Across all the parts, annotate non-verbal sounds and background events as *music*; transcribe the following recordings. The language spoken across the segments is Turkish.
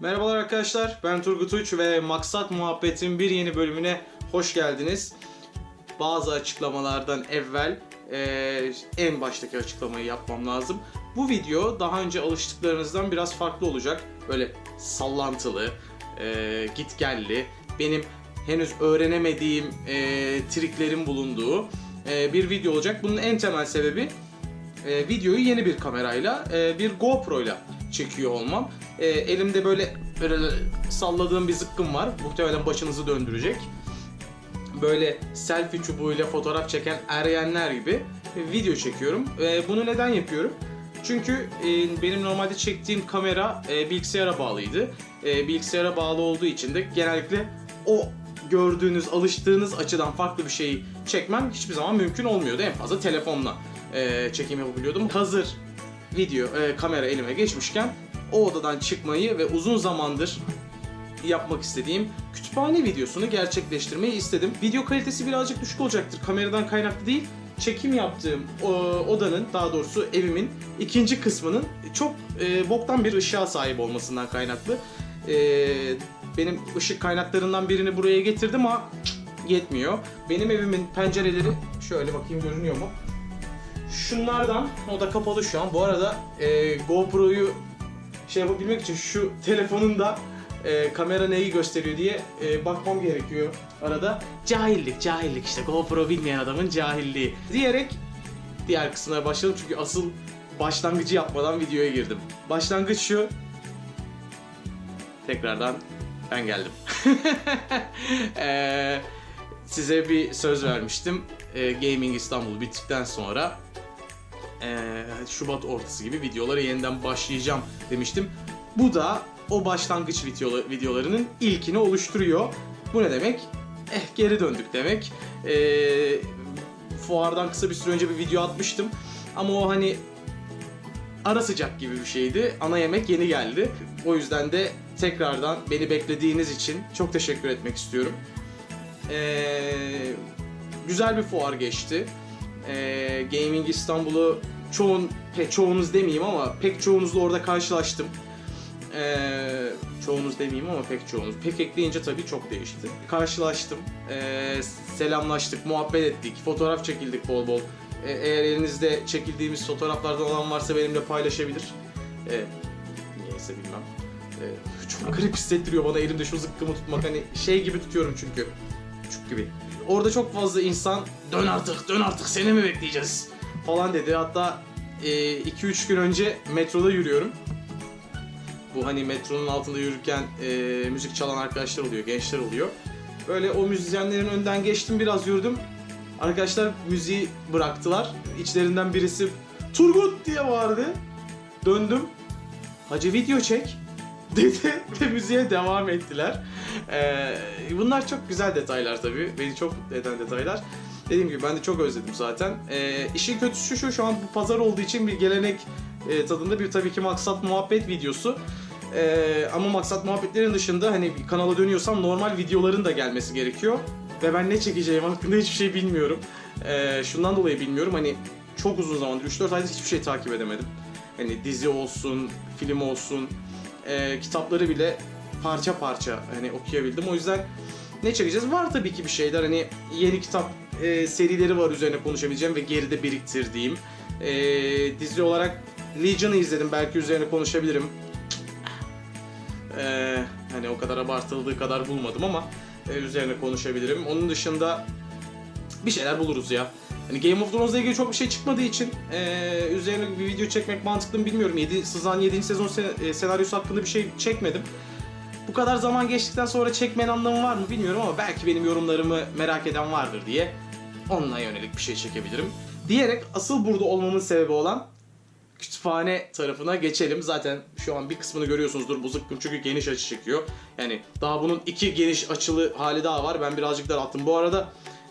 Merhabalar arkadaşlar, ben Turgut Uç ve Maksat Muhabbet'in bir yeni bölümüne hoş geldiniz. Bazı açıklamalardan evvel eee, en baştaki açıklamayı yapmam lazım. Bu video daha önce alıştıklarınızdan biraz farklı olacak. Böyle sallantılı, eee gitgelli, benim henüz öğrenemediğim eee, triklerin bulunduğu eee, bir video olacak. Bunun en temel sebebi e, videoyu yeni bir kamerayla, e, bir GoPro ile çekiyor olmam. E, elimde böyle, böyle salladığım bir zıkkım var. Muhtemelen başınızı döndürecek. Böyle selfie çubuğuyla fotoğraf çeken eryenler gibi video çekiyorum. E, bunu neden yapıyorum? Çünkü e, benim normalde çektiğim kamera e, bilgisayara bağlıydı. E, bilgisayara bağlı olduğu için de genellikle o gördüğünüz, alıştığınız açıdan farklı bir şeyi çekmem hiçbir zaman mümkün olmuyordu. En fazla telefonla e, çekim yapabiliyordum. Hazır video, e, kamera elime geçmişken o odadan çıkmayı ve uzun zamandır yapmak istediğim kütüphane videosunu gerçekleştirmeyi istedim. Video kalitesi birazcık düşük olacaktır. Kameradan kaynaklı değil. Çekim yaptığım o, odanın, daha doğrusu evimin ikinci kısmının çok e, boktan bir ışığa sahip olmasından kaynaklı. E, benim ışık kaynaklarından birini buraya getirdim ama yetmiyor. Benim evimin pencereleri şöyle bakayım görünüyor mu? Şunlardan, o da kapalı şu an. Bu arada e, GoPro'yu şey yapabilmek için şu telefonun da e, kamera neyi gösteriyor diye e, bakmam gerekiyor arada. Cahillik, cahillik işte GoPro bilmeyen adamın cahilliği diyerek diğer kısmına başladım çünkü asıl başlangıcı yapmadan videoya girdim. Başlangıç şu. Tekrardan ben geldim. Eee *laughs* size bir söz vermiştim. Ee, Gaming İstanbul bittikten sonra ee, Şubat ortası gibi videolara yeniden başlayacağım demiştim. Bu da o başlangıç videola- videolarının ilkini oluşturuyor. Bu ne demek? Eh geri döndük demek. Ee, fuardan kısa bir süre önce bir video atmıştım. Ama o hani ara sıcak gibi bir şeydi. Ana yemek yeni geldi. O yüzden de tekrardan beni beklediğiniz için çok teşekkür etmek istiyorum. Ee, güzel bir fuar geçti. Ee, Gaming İstanbul'u çoğun, pek çoğunuz demeyeyim ama pek çoğunuzla orada karşılaştım. Ee, çoğunuz demeyeyim ama pek çoğunuz. Pek ekleyince tabii çok değişti. Karşılaştım, ee, selamlaştık, muhabbet ettik, fotoğraf çekildik bol bol. Ee, eğer elinizde çekildiğimiz fotoğraflardan olan varsa benimle paylaşabilir. Ee, niyeyse bilmem. Ee, çok garip hissettiriyor bana elimde şu zıkkımı tutmak. Hani şey gibi tutuyorum çünkü. Küçük gibi. Orada çok fazla insan dön artık dön artık seni mi bekleyeceğiz falan dedi. Hatta 2-3 gün önce metroda yürüyorum. Bu hani metronun altında yürürken e, müzik çalan arkadaşlar oluyor, gençler oluyor. Böyle o müzisyenlerin önden geçtim biraz yürüdüm. Arkadaşlar müziği bıraktılar. İçlerinden birisi Turgut diye bağırdı. Döndüm. Hacı video çek *laughs* dedi ve müziğe devam ettiler. Ee, bunlar çok güzel detaylar tabii. Beni çok mutlu eden detaylar. Dediğim gibi ben de çok özledim zaten. Ee, işin kötüsü şu, şu an bu pazar olduğu için bir gelenek e, tadında bir tabii ki maksat muhabbet videosu. Ee, ama maksat muhabbetlerin dışında hani kanala dönüyorsam normal videoların da gelmesi gerekiyor. Ve ben ne çekeceğim hakkında hiçbir şey bilmiyorum. Ee, şundan dolayı bilmiyorum hani çok uzun zamandır 3-4 aydır hiçbir şey takip edemedim. Hani dizi olsun, film olsun, e, kitapları bile parça parça hani okuyabildim. O yüzden ne çekeceğiz? Var tabii ki bir şeyler hani yeni kitap e, serileri var üzerine konuşabileceğim ve geride biriktirdiğim. E, dizi olarak Legion'ı izledim belki üzerine konuşabilirim. E, hani o kadar abartıldığı kadar bulmadım ama e, üzerine konuşabilirim. Onun dışında bir şeyler buluruz ya. Hani Game of Thrones'la ilgili çok bir şey çıkmadığı için e, üzerine bir video çekmek mantıklı mı bilmiyorum. 7, Sızan 7. sezon sen- e, senaryosu hakkında bir şey çekmedim. Bu kadar zaman geçtikten sonra çekmenin anlamı var mı bilmiyorum ama belki benim yorumlarımı merak eden vardır diye onunla yönelik bir şey çekebilirim. Diyerek asıl burada olmamın sebebi olan kütüphane tarafına geçelim. Zaten şu an bir kısmını görüyorsunuzdur bu zıkkım çünkü geniş açı çekiyor. Yani daha bunun iki geniş açılı hali daha var. Ben birazcık daralttım. Bu arada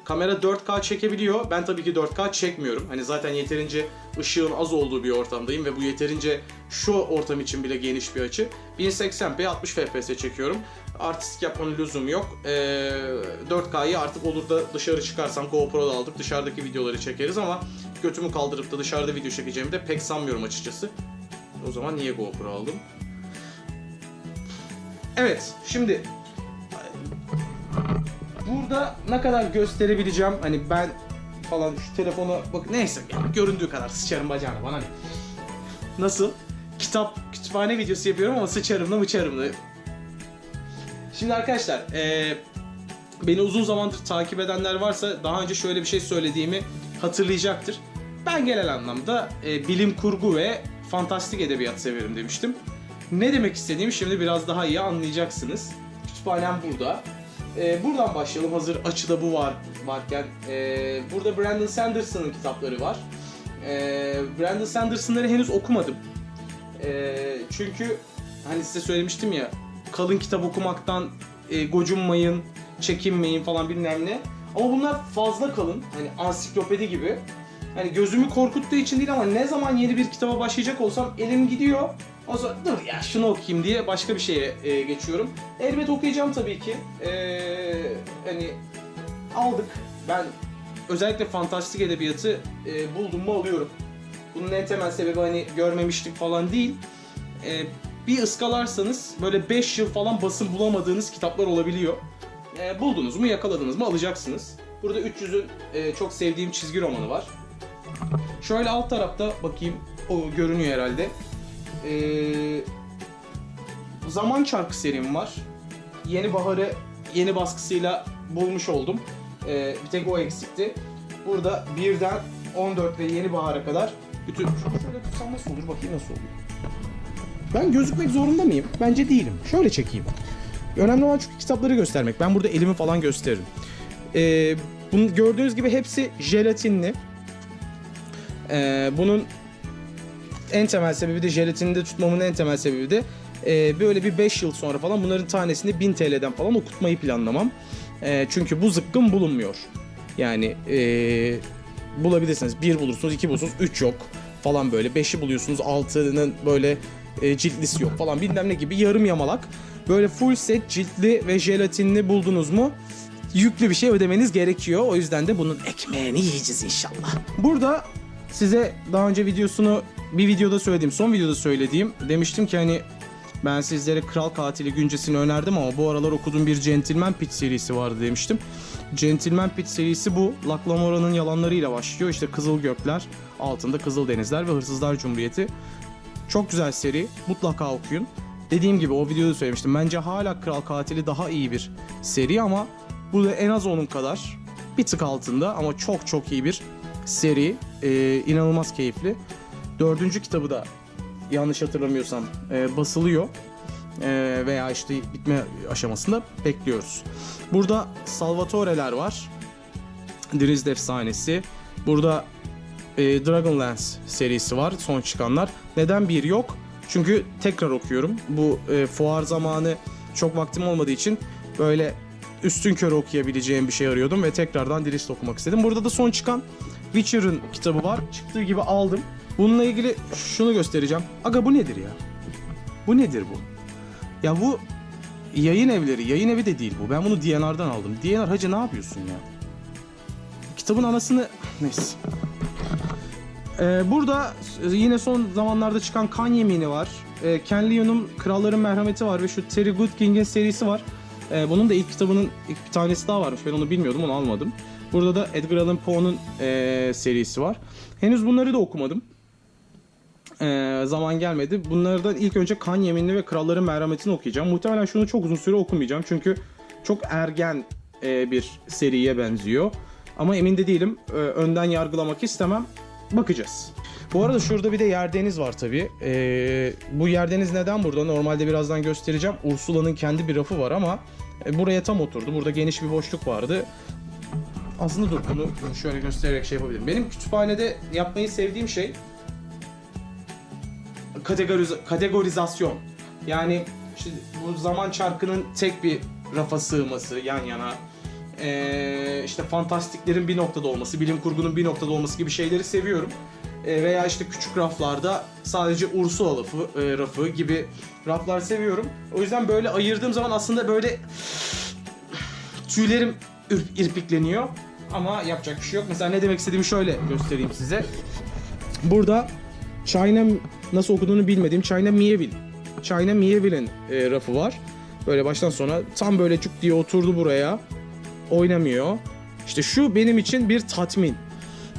kamera 4K çekebiliyor. Ben tabii ki 4K çekmiyorum. Hani zaten yeterince ışığın az olduğu bir ortamdayım ve bu yeterince şu ortam için bile geniş bir açı. 1080p 60 fps çekiyorum. Artistik yapmanın lüzumu yok. Ee, 4K'yı artık olur da dışarı çıkarsam GoPro'da aldık dışarıdaki videoları çekeriz ama götümü kaldırıp da dışarıda video çekeceğimi de pek sanmıyorum açıkçası. O zaman niye GoPro aldım? Evet, şimdi burada ne kadar gösterebileceğim hani ben falan şu telefona bak neyse göründüğü kadar sıçarım bacağına bana ne. Nasıl? Kitap, kütüphane videosu yapıyorum ama sıçarım da mıçarım da. Şimdi arkadaşlar eee beni uzun zamandır takip edenler varsa daha önce şöyle bir şey söylediğimi hatırlayacaktır. Ben genel anlamda e, bilim kurgu ve fantastik edebiyat severim demiştim. Ne demek istediğimi şimdi biraz daha iyi anlayacaksınız. Kütüphanem burada. E, buradan başlayalım hazır açıda bu var varken. E, burada Brandon Sanderson'ın kitapları var. E, Brandon Sanderson'ları henüz okumadım. E, çünkü hani size söylemiştim ya kalın kitap okumaktan e, gocunmayın, çekinmeyin falan bilmem ne. Ama bunlar fazla kalın. Hani ansiklopedi gibi. Hani gözümü korkuttuğu için değil ama ne zaman yeni bir kitaba başlayacak olsam elim gidiyor. O zaman dur ya şunu okuyayım diye başka bir şeye e, geçiyorum. Elbet okuyacağım tabii ki. E, hani aldık. Ben özellikle fantastik edebiyatı e, buldum mu alıyorum. Bunun en temel sebebi hani görmemişlik falan değil. E, bir ıskalarsanız böyle 5 yıl falan basın bulamadığınız kitaplar olabiliyor. E, buldunuz mu yakaladınız mı alacaksınız. Burada 300'ün e, çok sevdiğim çizgi romanı var. Şöyle alt tarafta bakayım o görünüyor herhalde. E, Zaman Çarkı serim var. Yeni Bahar'ı yeni baskısıyla bulmuş oldum. E, bir tek o eksikti. Burada birden 14 ve Yeni Bahar'a kadar bütün... Şöyle tutsam nasıl olur bakayım nasıl oluyor. Ben gözükmek zorunda mıyım? Bence değilim. Şöyle çekeyim. Önemli olan çünkü kitapları göstermek. Ben burada elimi falan gösteririm. Ee, bunu gördüğünüz gibi hepsi jelatinli. Ee, bunun en temel sebebi de jelatini de tutmamın en temel sebebi de e, böyle bir 5 yıl sonra falan bunların tanesini 1000 TL'den falan okutmayı planlamam. E, çünkü bu zıkkım bulunmuyor. Yani e, bulabilirsiniz. Bir bulursunuz, iki bulursunuz, üç yok falan böyle. Beşi buluyorsunuz, altının böyle e, ciltlisi yok falan bilmem ne gibi yarım yamalak. Böyle full set ciltli ve jelatinli buldunuz mu yüklü bir şey ödemeniz gerekiyor. O yüzden de bunun ekmeğini yiyeceğiz inşallah. Burada size daha önce videosunu bir videoda söylediğim, son videoda söylediğim demiştim ki hani ben sizlere Kral Katili güncesini önerdim ama bu aralar okuduğum bir Gentleman Pit serisi vardı demiştim. Gentleman Pit serisi bu. Lak Lamora'nın yalanlarıyla başlıyor. İşte Kızıl Gökler, altında Kızıl Denizler ve Hırsızlar Cumhuriyeti. Çok güzel seri. Mutlaka okuyun. Dediğim gibi o videoda söylemiştim. Bence hala Kral Katili daha iyi bir seri ama bu da en az onun kadar. Bir tık altında ama çok çok iyi bir seri. Ee, inanılmaz keyifli. Dördüncü kitabı da yanlış hatırlamıyorsam e, basılıyor. E, veya işte bitme aşamasında bekliyoruz. Burada Salvatore'ler var. Drizzt efsanesi. Burada e, Dragonlance serisi var son çıkanlar. Neden bir yok? Çünkü tekrar okuyorum. Bu e, fuar zamanı çok vaktim olmadığı için böyle üstün körü okuyabileceğim bir şey arıyordum ve tekrardan Drizzt okumak istedim. Burada da son çıkan Witcher'ın kitabı var. Çıktığı gibi aldım. Bununla ilgili şunu göstereceğim. Aga bu nedir ya? Bu nedir bu? Ya bu yayın evleri, yayın evi de değil bu. Ben bunu DNR'dan aldım. DNR hacı ne yapıyorsun ya? Kitabın anasını... Neyse. Ee, burada yine son zamanlarda çıkan kan yemini var. Ee, Ken Leon'un Kralların Merhameti var ve şu Terry Goodking'in serisi var. Ee, bunun da ilk kitabının ilk bir tanesi daha varmış. Ben onu bilmiyordum, onu almadım. Burada da Edgar Allan Poe'nun ee, serisi var. Henüz bunları da okumadım. Ee, zaman gelmedi. Bunlardan ilk önce Kan Yeminini ve Kralların Merhametini okuyacağım. Muhtemelen şunu çok uzun süre okumayacağım. Çünkü çok ergen ee, bir seriye benziyor. Ama emin de değilim. Ee, önden yargılamak istemem. Bakacağız. Bu arada şurada bir de yerdeniz var tabii. Ee, bu yerdeniz neden burada? Normalde birazdan göstereceğim. Ursula'nın kendi bir rafı var ama e, buraya tam oturdu. Burada geniş bir boşluk vardı. Aslında dur bunu şöyle göstererek şey yapabilirim. Benim kütüphanede yapmayı sevdiğim şey kategoriz- kategorizasyon. Yani işte bu zaman çarkının tek bir rafa sığması yan yana. Ee, işte fantastiklerin bir noktada olması, bilim kurgunun bir noktada olması gibi şeyleri seviyorum. Ee, veya işte küçük raflarda sadece Ursula rafı, e, rafı gibi raflar seviyorum. O yüzden böyle ayırdığım zaman aslında böyle tüylerim ür- irpikleniyor. Ama yapacak bir şey yok. Mesela ne demek istediğimi şöyle göstereyim size. Burada China nasıl okuduğunu bilmediğim China Mieville. China Mieville'in e, rafı var. Böyle baştan sona tam böyle cuk diye oturdu buraya. Oynamıyor. İşte şu benim için bir tatmin.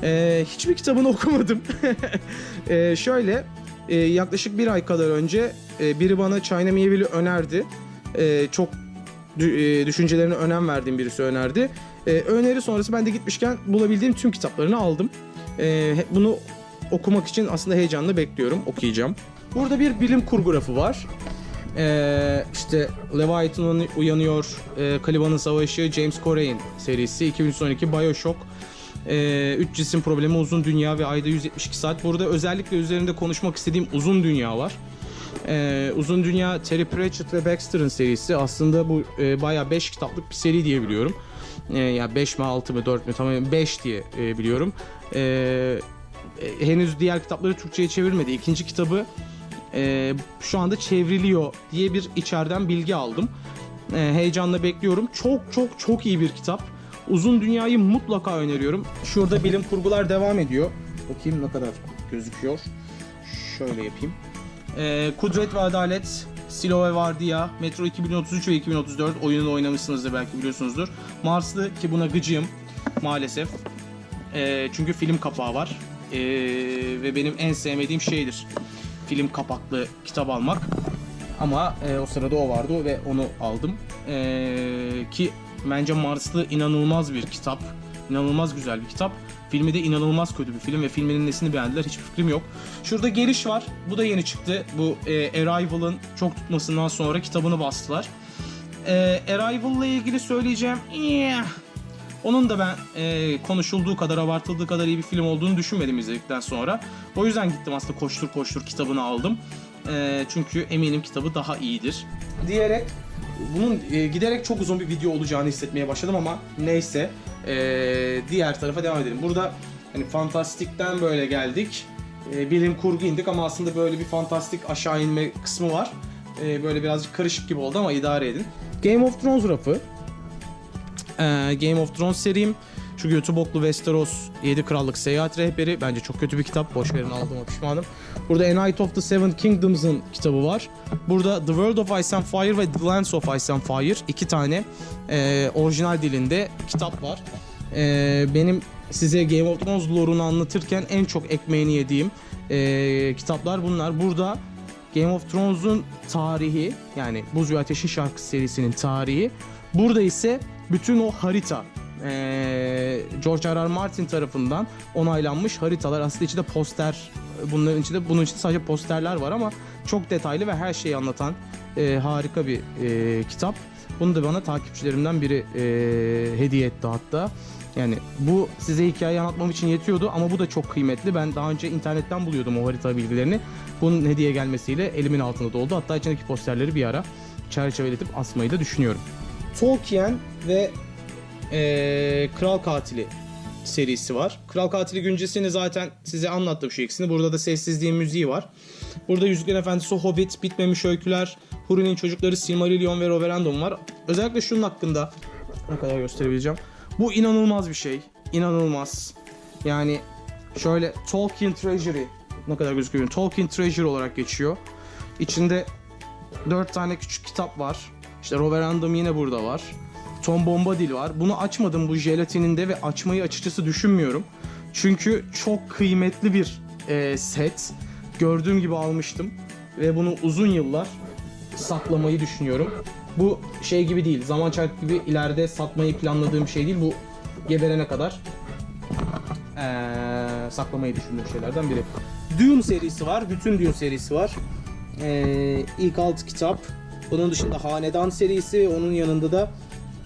Ee, hiçbir kitabını *laughs* okumadım. Ee, şöyle e, yaklaşık bir ay kadar önce e, biri bana China Mieville'i önerdi. E, çok dü- e, düşüncelerine önem verdiğim birisi önerdi. E, öneri sonrası ben de gitmişken bulabildiğim tüm kitaplarını aldım. E, bunu okumak için aslında heyecanla bekliyorum. Okuyacağım. Burada bir bilim kurgu rafı var. E, işte Leviathan uyanıyor, e, Caliban'ın savaşı, James Corey'in serisi, 2012 Bioshock, e, 3 cisim problemi, uzun dünya ve ayda 172 saat. Burada özellikle üzerinde konuşmak istediğim uzun dünya var. Ee, Uzun Dünya Terry Pratchett ve Baxter'ın serisi aslında bu e, bayağı 5 kitaplık bir seri diye biliyorum. Ee, ya 5 mi 6 mı 4 mü tamamen 5 diye e, biliyorum. Ee, e, henüz diğer kitapları Türkçe'ye çevirmedi. İkinci kitabı e, şu anda çevriliyor diye bir içeriden bilgi aldım. E, heyecanla bekliyorum. Çok çok çok iyi bir kitap. Uzun Dünya'yı mutlaka öneriyorum. Şurada bilim kurgular devam ediyor. Bakayım ne kadar gözüküyor. Şöyle yapayım. Ee, Kudret ve Adalet, Silo ve Vardiya, Metro 2033 ve 2034 oyununu oynamışsınızdır belki biliyorsunuzdur. Marslı ki buna gıcığım maalesef. Ee, çünkü film kapağı var. Ee, ve benim en sevmediğim şeydir. Film kapaklı kitap almak. Ama e, o sırada o vardı ve onu aldım. Ee, ki bence Marslı inanılmaz bir kitap. İnanılmaz güzel bir kitap. Filmi de inanılmaz kötü bir film ve filminin nesini beğendiler hiçbir fikrim yok. Şurada geliş var. Bu da yeni çıktı. Bu e, Arrival'ın çok tutmasından sonra kitabını bastılar. E, Arrival'la ilgili söyleyeceğim. "Yeah." Onun da ben e, konuşulduğu kadar, abartıldığı kadar iyi bir film olduğunu düşünmedim izledikten sonra. O yüzden gittim aslında koştur koştur kitabını aldım. E, çünkü eminim kitabı daha iyidir. Diyerek bunun e, giderek çok uzun bir video olacağını hissetmeye başladım ama neyse e, diğer tarafa devam edelim. Burada hani fantastikten böyle geldik. E, bilim kurgu indik ama aslında böyle bir fantastik aşağı inme kısmı var. E, böyle birazcık karışık gibi oldu ama idare edin. Game of Thrones rafı. Ee, Game of Thrones serim. Şu götü boklu Westeros 7 Krallık Seyahat Rehberi. Bence çok kötü bir kitap. Boş verin aldığıma pişmanım. Burada A Night of the Seven Kingdoms'ın kitabı var. Burada The World of Ice and Fire ve The Lands of Ice and Fire. iki tane e, orijinal dilinde kitap var. E, benim size Game of Thrones lore'unu anlatırken en çok ekmeğini yediğim e, kitaplar bunlar. Burada Game of Thrones'un tarihi yani Buz ve Ateşin Şarkısı serisinin tarihi. Burada ise bütün o harita George R. R. Martin tarafından onaylanmış haritalar aslında içinde poster bunların içinde bunun içinde sadece posterler var ama çok detaylı ve her şeyi anlatan eee, harika bir eee, kitap. Bunu da bana takipçilerimden biri eee, hediye etti hatta. Yani bu size hikaye anlatmam için yetiyordu ama bu da çok kıymetli. Ben daha önce internetten buluyordum o harita bilgilerini. Bunun hediye gelmesiyle elimin altında doldu. Hatta içindeki posterleri bir ara çerçeveletip asmayı da düşünüyorum. Tolkien ve eee, Kral Katili serisi var. Kral Katili güncesini zaten size anlattım şu ikisini. Burada da sessizliğin müziği var. Burada Yüzüklerin Efendisi, Hobbit, Bitmemiş Öyküler, Huri'nin Çocukları, Silmarillion ve Roverandom var. Özellikle şunun hakkında ne kadar gösterebileceğim. Bu inanılmaz bir şey. İnanılmaz. Yani şöyle Tolkien Treasury ne kadar gözüküyor. Tolkien Treasury olarak geçiyor. İçinde 4 tane küçük kitap var. İşte Roverandom yine burada var. Tom Bombadil var. Bunu açmadım bu jelatininde ve açmayı açıkçası düşünmüyorum. Çünkü çok kıymetli bir e, set. Gördüğüm gibi almıştım. Ve bunu uzun yıllar saklamayı düşünüyorum. Bu şey gibi değil. Zaman çarkı gibi ileride satmayı planladığım şey değil. Bu geberene kadar eee, saklamayı düşündüğüm şeylerden biri. Dune serisi var. Bütün Dune serisi var. Eee ilk 6 kitap. Bunun dışında Hanedan serisi. Onun yanında da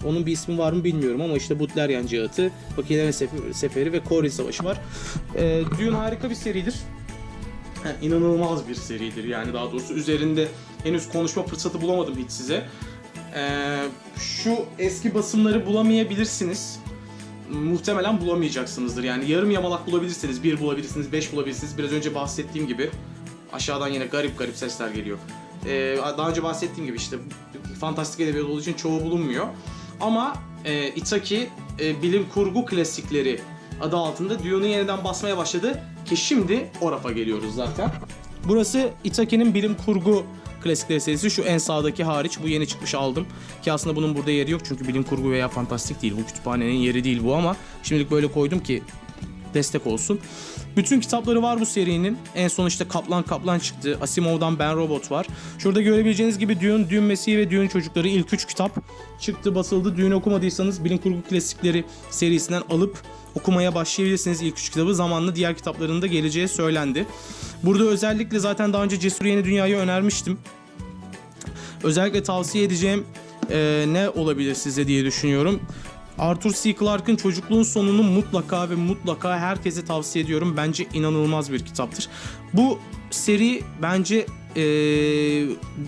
onun bir ismi var mı bilmiyorum ama işte Butlerian Cihatı, Bakiyelerin Seferi, ve Corey Savaşı var. Eee Dune harika bir seridir. Ha, inanılmaz bir seridir yani daha doğrusu üzerinde henüz konuşma fırsatı bulamadım hiç size. Ee, şu eski basımları bulamayabilirsiniz. Muhtemelen bulamayacaksınızdır. Yani yarım yamalak bulabilirsiniz, bir bulabilirsiniz, beş bulabilirsiniz. Biraz önce bahsettiğim gibi aşağıdan yine garip garip sesler geliyor. Ee, daha önce bahsettiğim gibi işte fantastik edebiyat olduğu için çoğu bulunmuyor. Ama e, Itaki e, bilim kurgu klasikleri adı altında Dune'u yeniden basmaya başladı ki şimdi o rafa geliyoruz zaten. Burası Itaki'nin bilim kurgu Klasikleri serisi şu en sağdaki hariç bu yeni çıkmış aldım. Ki aslında bunun burada yeri yok çünkü bilim kurgu veya fantastik değil. Bu kütüphanenin yeri değil bu ama şimdilik böyle koydum ki destek olsun. Bütün kitapları var bu serinin. En son işte Kaplan Kaplan çıktı. Asimov'dan Ben Robot var. Şurada görebileceğiniz gibi Dune, Dune Mesih ve Dune Çocukları ilk üç kitap çıktı, basıldı. Dune okumadıysanız bilim kurgu klasikleri serisinden alıp okumaya başlayabilirsiniz ilk üç kitabı. Zamanla diğer kitapların da geleceği söylendi. Burada özellikle zaten daha önce Cesur Yeni Dünya'yı önermiştim. Özellikle tavsiye edeceğim e, ne olabilir size diye düşünüyorum. Arthur C. Clarke'ın Çocukluğun Sonunu mutlaka ve mutlaka herkese tavsiye ediyorum. Bence inanılmaz bir kitaptır. Bu seri bence e,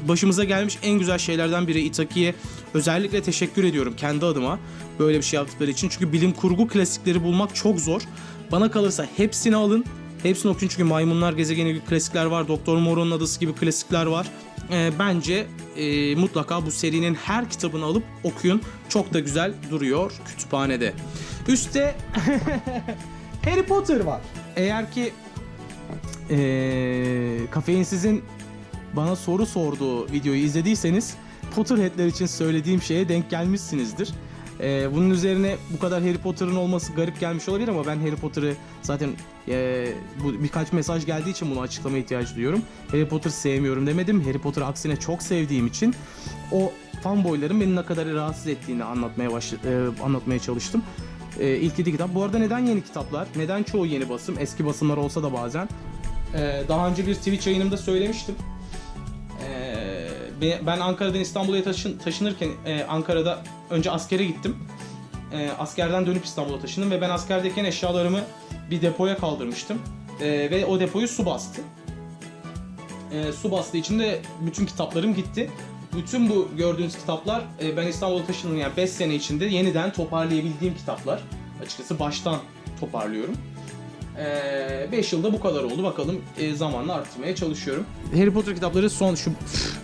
başımıza gelmiş en güzel şeylerden biri. Itaki'ye özellikle teşekkür ediyorum kendi adıma böyle bir şey yaptıkları için. Çünkü bilim kurgu klasikleri bulmak çok zor. Bana kalırsa hepsini alın. Hepsini okuyun çünkü Maymunlar Gezegeni gibi klasikler var. Doktor Moreau'nun Adası gibi klasikler var. Ee, bence e, mutlaka bu serinin her kitabını alıp okuyun. Çok da güzel duruyor kütüphanede. Üste *laughs* Harry Potter var. Eğer ki e, kafeinsizin bana soru sorduğu videoyu izlediyseniz Potterhead'ler için söylediğim şeye denk gelmişsinizdir. Ee, bunun üzerine bu kadar Harry Potter'ın olması garip gelmiş olabilir ama ben Harry Potter'ı zaten e, bu birkaç mesaj geldiği için bunu açıklama ihtiyacı duyuyorum. Harry Potter sevmiyorum demedim. Harry Potter aksine çok sevdiğim için o fanboyların beni ne kadar rahatsız ettiğini anlatmaya baş, e, anlatmaya çalıştım. E, ilk yedi kitap. Bu arada neden yeni kitaplar? Neden çoğu yeni basım? Eski basımlar olsa da bazen. E, daha önce bir Twitch yayınımda söylemiştim. Be- ben Ankara'dan İstanbul'a taşın, taşınırken e, Ankara'da önce askere gittim. E, askerden dönüp İstanbul'a taşındım ve ben askerdeyken eşyalarımı bir depoya kaldırmıştım. E, ve o depoyu su bastı. E, su bastığı için de bütün kitaplarım gitti. Bütün bu gördüğünüz kitaplar e, ben İstanbul'a taşındım yani 5 sene içinde yeniden toparlayabildiğim kitaplar. Açıkçası baştan toparlıyorum. 5 yılda bu kadar oldu. Bakalım e, zamanla arttırmaya çalışıyorum. Harry Potter kitapları son şu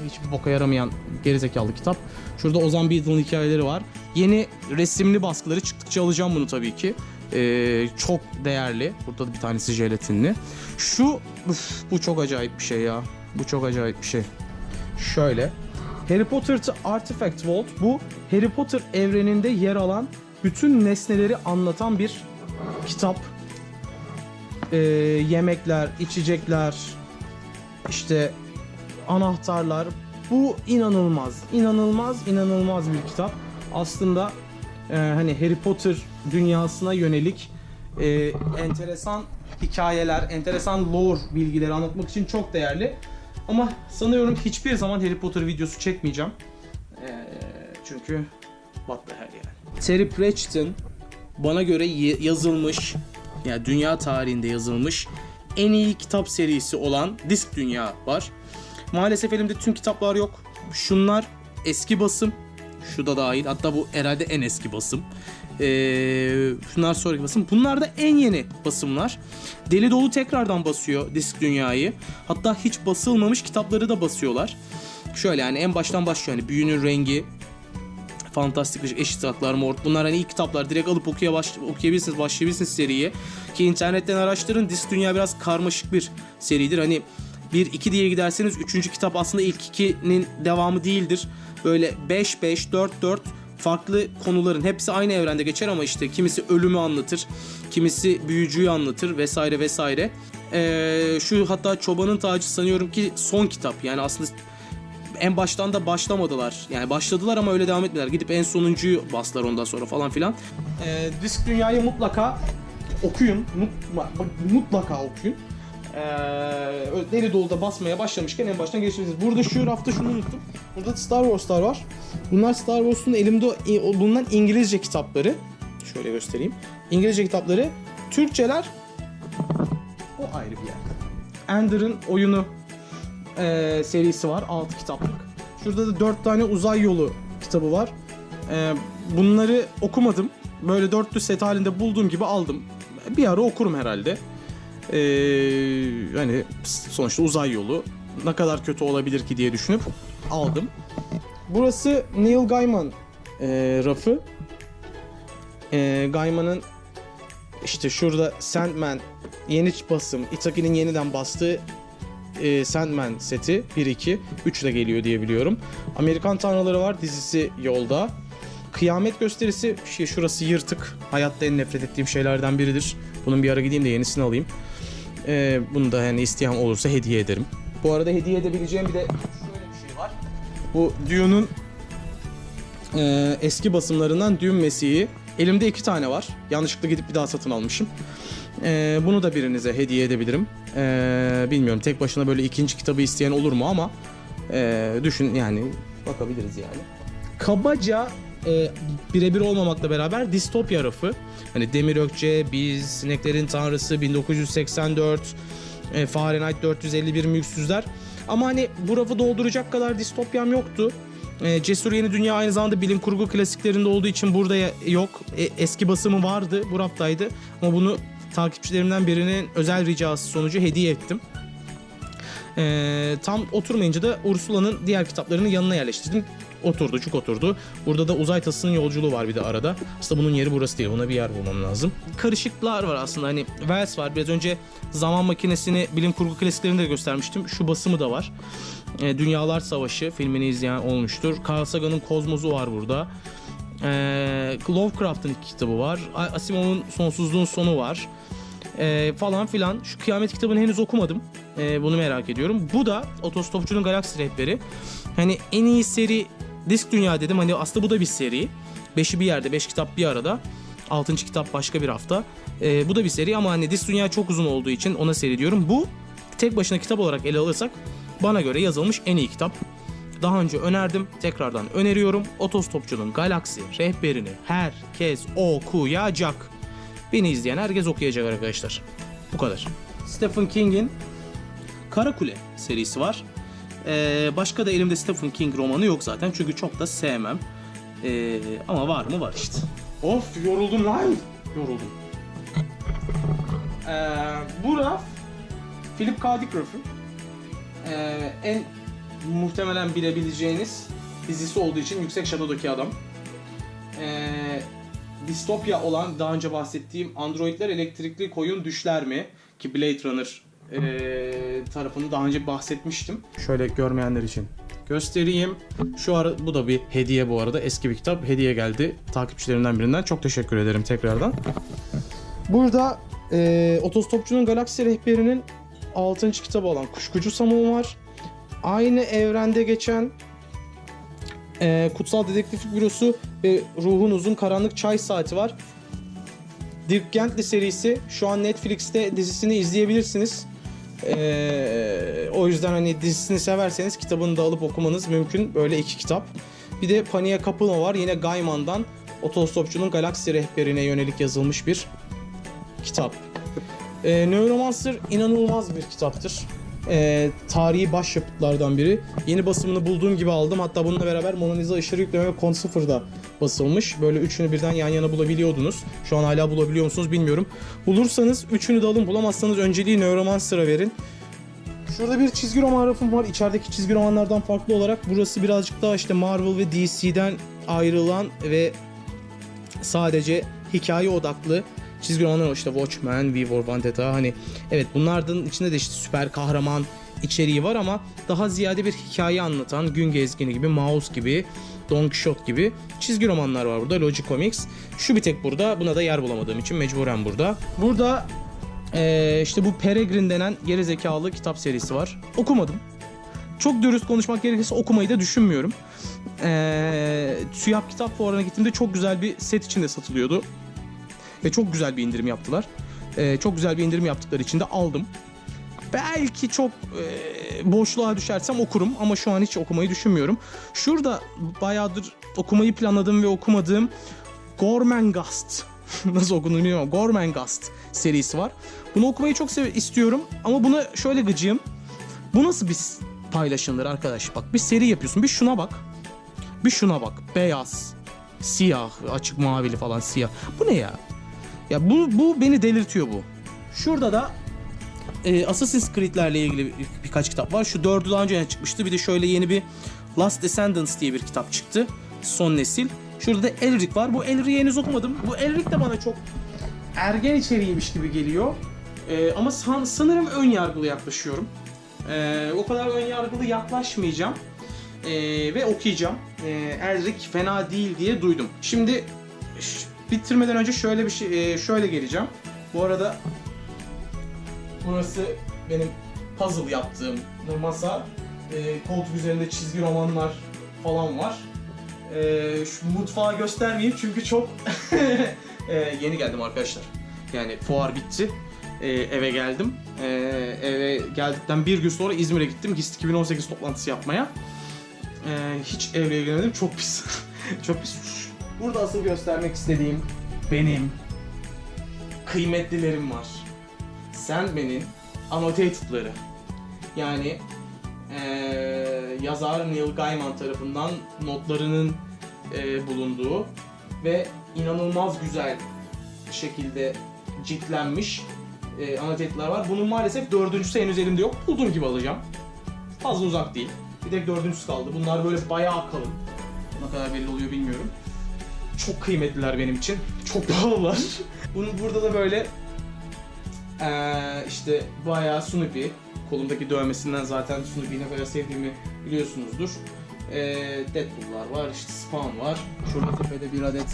hiçbir boka yaramayan gerizekalı kitap. Şurada Ozan Beadle'ın hikayeleri var. Yeni resimli baskıları çıktıkça alacağım bunu tabii ki. Ee, çok değerli. Burada da bir tanesi jelatinli. Şu üf, bu çok acayip bir şey ya. Bu çok acayip bir şey. Şöyle. Harry Potter Artifact Vault bu Harry Potter evreninde yer alan bütün nesneleri anlatan bir kitap e, yemekler, içecekler, işte anahtarlar. Bu inanılmaz, inanılmaz, inanılmaz bir kitap. Aslında e, hani Harry Potter dünyasına yönelik e, enteresan hikayeler, enteresan lore bilgileri anlatmak için çok değerli. Ama sanıyorum hiçbir zaman Harry Potter videosu çekmeyeceğim. E, çünkü what the hell yani. Terry Pratchett'in bana göre yazılmış yani dünya tarihinde yazılmış en iyi kitap serisi olan Disk Dünya var. Maalesef elimde tüm kitaplar yok. Şunlar eski basım. Şu da dahil. Hatta bu herhalde en eski basım. Ee, şunlar sonraki basım. Bunlar da en yeni basımlar. Deli dolu tekrardan basıyor Disk Dünya'yı. Hatta hiç basılmamış kitapları da basıyorlar. Şöyle yani en baştan başlıyor. Yani Büyünün Rengi, Fantastik Işık, Eşit Haklar, Mort. Bunlar hani iyi kitaplar. Direkt alıp okuya baş, okuyabilirsiniz, başlayabilirsiniz seriye. Ki internetten araştırın. Disk Dünya biraz karmaşık bir seridir. Hani 1-2 diye giderseniz 3. kitap aslında ilk 2'nin devamı değildir. Böyle 5-5, 4-4 farklı konuların hepsi aynı evrende geçer ama işte kimisi ölümü anlatır, kimisi büyücüyü anlatır vesaire vesaire. Ee, şu hatta Çobanın Tacı sanıyorum ki son kitap. Yani aslında en baştan da başlamadılar. Yani başladılar ama öyle devam etmediler. Gidip en sonuncuyu bastılar ondan sonra falan filan. Ee, Disk Dünya'yı mutlaka okuyun. Mut- mutlaka okuyun. Ee, deli dolu da basmaya başlamışken en baştan geçebilirsiniz. Burada şu rafta şunu unuttum. Burada Star Wars'lar var. Bunlar Star Wars'un elimde bulunan İngilizce kitapları. Şöyle göstereyim. İngilizce kitapları. Türkçeler o ayrı bir yer. Ender'ın oyunu e, serisi var. 6 kitaplık. Şurada da 4 tane uzay yolu kitabı var. E, bunları okumadım. Böyle dörtlü set halinde bulduğum gibi aldım. Bir ara okurum herhalde. E, hani sonuçta uzay yolu ne kadar kötü olabilir ki diye düşünüp aldım. Burası Neil Gaiman e, rafı. E, Gaiman'ın işte şurada Sandman yeni basım, Itaki'nin yeniden bastığı e, Sandman seti 1-2. 3 de geliyor diye biliyorum. Amerikan Tanrıları var dizisi yolda. Kıyamet gösterisi şey şurası yırtık. Hayatta en nefret ettiğim şeylerden biridir. Bunun bir ara gideyim de yenisini alayım. Ee, bunu da yani isteyen olursa hediye ederim. Bu arada hediye edebileceğim bir de şöyle bir şey var. Bu Dune'un e, eski basımlarından Dune Mesih'i. Elimde iki tane var. Yanlışlıkla gidip bir daha satın almışım. Ee, bunu da birinize hediye edebilirim. Ee, bilmiyorum tek başına böyle ikinci kitabı isteyen olur mu ama e, düşün yani bakabiliriz yani. Kabaca e, birebir olmamakla beraber distopya rafı. Hani Demir Ökçe, Biz, Sineklerin Tanrısı, 1984, e, Fahrenheit 451 Mülksüzler. Ama hani bu rafı dolduracak kadar distopyam yoktu. E, Cesur Yeni Dünya aynı zamanda bilim kurgu klasiklerinde olduğu için burada yok. E, eski basımı vardı, bu raftaydı. Ama bunu takipçilerimden birinin özel ricası sonucu hediye ettim. E, tam oturmayınca da Ursula'nın diğer kitaplarını yanına yerleştirdim. Oturdu, çok oturdu. Burada da uzay tasının yolculuğu var bir de arada. Aslında bunun yeri burası değil. Buna bir yer bulmam lazım. Karışıklar var aslında. Hani Wells var. Biraz önce zaman makinesini bilim kurgu klasiklerinde de göstermiştim. Şu basımı da var. E, Dünyalar Savaşı filmini izleyen olmuştur. Carl Sagan'ın Kozmos'u var burada. E, Lovecraft'ın kitabı var. Asimov'un Sonsuzluğun Sonu var. E, falan filan. Şu Kıyamet kitabını henüz okumadım. E, bunu merak ediyorum. Bu da Otostopçunun Galaksi Rehberi. Hani en iyi seri Disk Dünya dedim. Hani aslında bu da bir seri. Beşi bir yerde, beş kitap bir arada. Altıncı kitap başka bir hafta. E, bu da bir seri ama hani Disk Dünya çok uzun olduğu için ona seri diyorum. Bu tek başına kitap olarak ele alırsak bana göre yazılmış en iyi kitap. Daha önce önerdim, tekrardan öneriyorum. Otostopçunun Galaksi rehberini herkes okuyacak. Beni izleyen herkes okuyacak arkadaşlar. Bu kadar. Stephen King'in Karakule serisi var. Ee, başka da elimde Stephen King romanı yok zaten çünkü çok da sevmem. Ee, ama var mı var işte. Of yoruldum lan. Yoruldum. Ee, bu raf Philip K. Dick. Ee, en muhtemelen bilebileceğiniz dizisi olduğu için Yüksek Shadow'daki adam. Ee, distopya olan daha önce bahsettiğim androidler elektrikli koyun düşler mi? Ki Blade Runner ee, tarafını daha önce bahsetmiştim. Şöyle görmeyenler için göstereyim. Şu ara bu da bir hediye bu arada. Eski bir kitap. Hediye geldi takipçilerimden birinden. Çok teşekkür ederim tekrardan. Burada ee, Otostopçunun Galaksi Rehberi'nin 6. kitabı olan Kuşkucu Samon var. Aynı evrende geçen ee, Kutsal Dedektif Bürosu ve Ruhun Uzun Karanlık Çay Saati var. Dirk Gently serisi şu an Netflix'te dizisini izleyebilirsiniz. Ee, o yüzden hani dizisini severseniz kitabını da alıp okumanız mümkün. Böyle iki kitap. Bir de Paniğe Kapılma var. Yine Gaiman'dan Otostopçunun Galaksi Rehberine yönelik yazılmış bir kitap. Ee, Neuromancer inanılmaz bir kitaptır. Ee, tarihi başyapıtlardan biri. Yeni basımını bulduğum gibi aldım. Hatta bununla beraber Mona Lisa Aşırı Yükleme ve Kont Sıfır'da basılmış. Böyle üçünü birden yan yana bulabiliyordunuz. Şu an hala bulabiliyor musunuz bilmiyorum. Bulursanız üçünü de alın. Bulamazsanız önceliği Neuromancer'a verin. Şurada bir çizgi roman rafım var. İçerideki çizgi romanlardan farklı olarak burası birazcık daha işte Marvel ve DC'den ayrılan ve sadece hikaye odaklı çizgi romanlar işte Watchmen, V for Vendetta hani evet bunlardan içinde de işte süper kahraman içeriği var ama daha ziyade bir hikaye anlatan Gün Gezgini gibi, Mouse gibi, Don Quixote gibi çizgi romanlar var burada Logic Comics. Şu bir tek burada. Buna da yer bulamadığım için mecburen burada. Burada ee, işte bu Peregrine denen gerizekalı kitap serisi var. Okumadım. Çok dürüst konuşmak gerekirse okumayı da düşünmüyorum. Ee, TÜYAP kitap fuarına gittiğimde çok güzel bir set içinde satılıyordu. Ve çok güzel bir indirim yaptılar. Ee, çok güzel bir indirim yaptıkları için de aldım. Belki çok e, boşluğa düşersem okurum ama şu an hiç okumayı düşünmüyorum. Şurada bayağıdır okumayı planladığım ve okumadığım Gormenghast *laughs* nasıl okunur bilmiyorum. Gormenghast serisi var. Bunu okumayı çok istiyorum ama buna şöyle gıcığım. Bu nasıl bir paylaşımdır arkadaş? Bak bir seri yapıyorsun. Bir şuna bak. Bir şuna bak. Beyaz, siyah, açık mavili falan siyah. Bu ne ya? Ya bu bu beni delirtiyor bu. Şurada da e, Assassin's Creed'lerle ilgili bir- birkaç kitap var. Şu dördü daha önce çıkmıştı. Bir de şöyle yeni bir Last Descendants diye bir kitap çıktı. Son nesil. Şurada da Elric var. Bu Elric'i henüz okumadım. Bu Elric de bana çok ergen içeriğiymiş gibi geliyor. E, ama san- sanırım ön yargılı yaklaşıyorum. Ee, o kadar ön yargılı yaklaşmayacağım. Ee, ve okuyacağım. Ee, Elric fena değil diye duydum. Şimdi bitirmeden önce şöyle bir şey, e, şöyle geleceğim. Bu arada burası benim puzzle yaptığım masa. Ee, koltuk üzerinde çizgi romanlar falan var. Ee, şu mutfağı göstermeyeyim çünkü çok Ee, *laughs* yeni geldim arkadaşlar. Yani fuar bitti. Ee, eve geldim. Ee, eve geldikten bir gün sonra İzmir'e gittim. GIST 2018 toplantısı yapmaya. Ee, hiç evle ilgilenemedim. Çok pis. *laughs* çok pis. Burada asıl göstermek istediğim benim kıymetlilerim var. Sandman'in annotated'ları. Yani eee, yazar Neil Gaiman tarafından notlarının eee, bulunduğu ve inanılmaz güzel şekilde ciltlenmiş eee annotated'lar var. Bunun maalesef dördüncüsü henüz elimde yok. Bulduğum gibi alacağım. Fazla uzak değil. Bir tek dördüncüsü kaldı. Bunlar böyle bayağı kalın. Ne kadar belli oluyor bilmiyorum. Çok kıymetliler benim için. Çok pahalılar. Bunun burada da böyle eee, işte bayağı Snoopy. Kolumdaki dövmesinden zaten Snoopy'yi ne kadar sevdiğimi biliyorsunuzdur. Eee Deadpool'lar var, işte Spawn var. Şurada tepede bir adet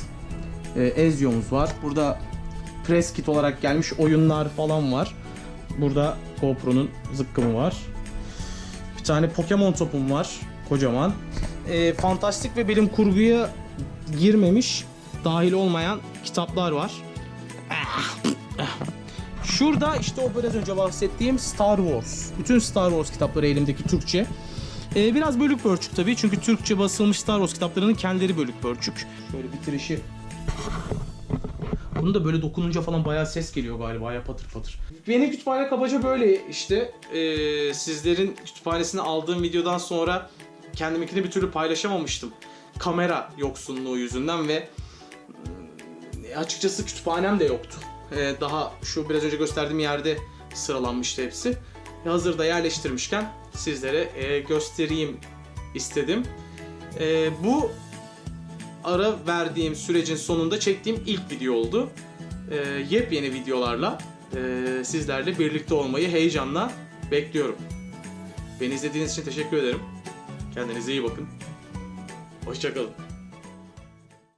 eee Ezio'muz var. Burada press kit olarak gelmiş oyunlar falan var. Burada GoPro'nun zıkkımı var. Bir tane Pokemon topum var. Kocaman. Eee, fantastik ve bilim kurguya girmemiş, dahil olmayan kitaplar var. Şurada işte o biraz önce bahsettiğim Star Wars. Bütün Star Wars kitapları elimdeki Türkçe. Ee, biraz bölük pörçük tabii çünkü Türkçe basılmış Star Wars kitaplarının kendileri bölük pörçük. Şöyle bitirişi. Bunu da böyle dokununca falan bayağı ses geliyor galiba bayağı patır patır. Benim kütüphane kabaca böyle işte. Ee, sizlerin kütüphanesini aldığım videodan sonra kendiminkini bir türlü paylaşamamıştım. Kamera yoksunluğu yüzünden ve e, açıkçası kütüphanem de yoktu. Ee, daha şu biraz önce gösterdiğim yerde sıralanmıştı hepsi. E, Hazırda yerleştirmişken sizlere e, göstereyim istedim. E, bu ara verdiğim sürecin sonunda çektiğim ilk video oldu. E, yepyeni videolarla e, sizlerle birlikte olmayı heyecanla bekliyorum. Beni izlediğiniz için teşekkür ederim. Kendinize iyi bakın. Hoşçakalın.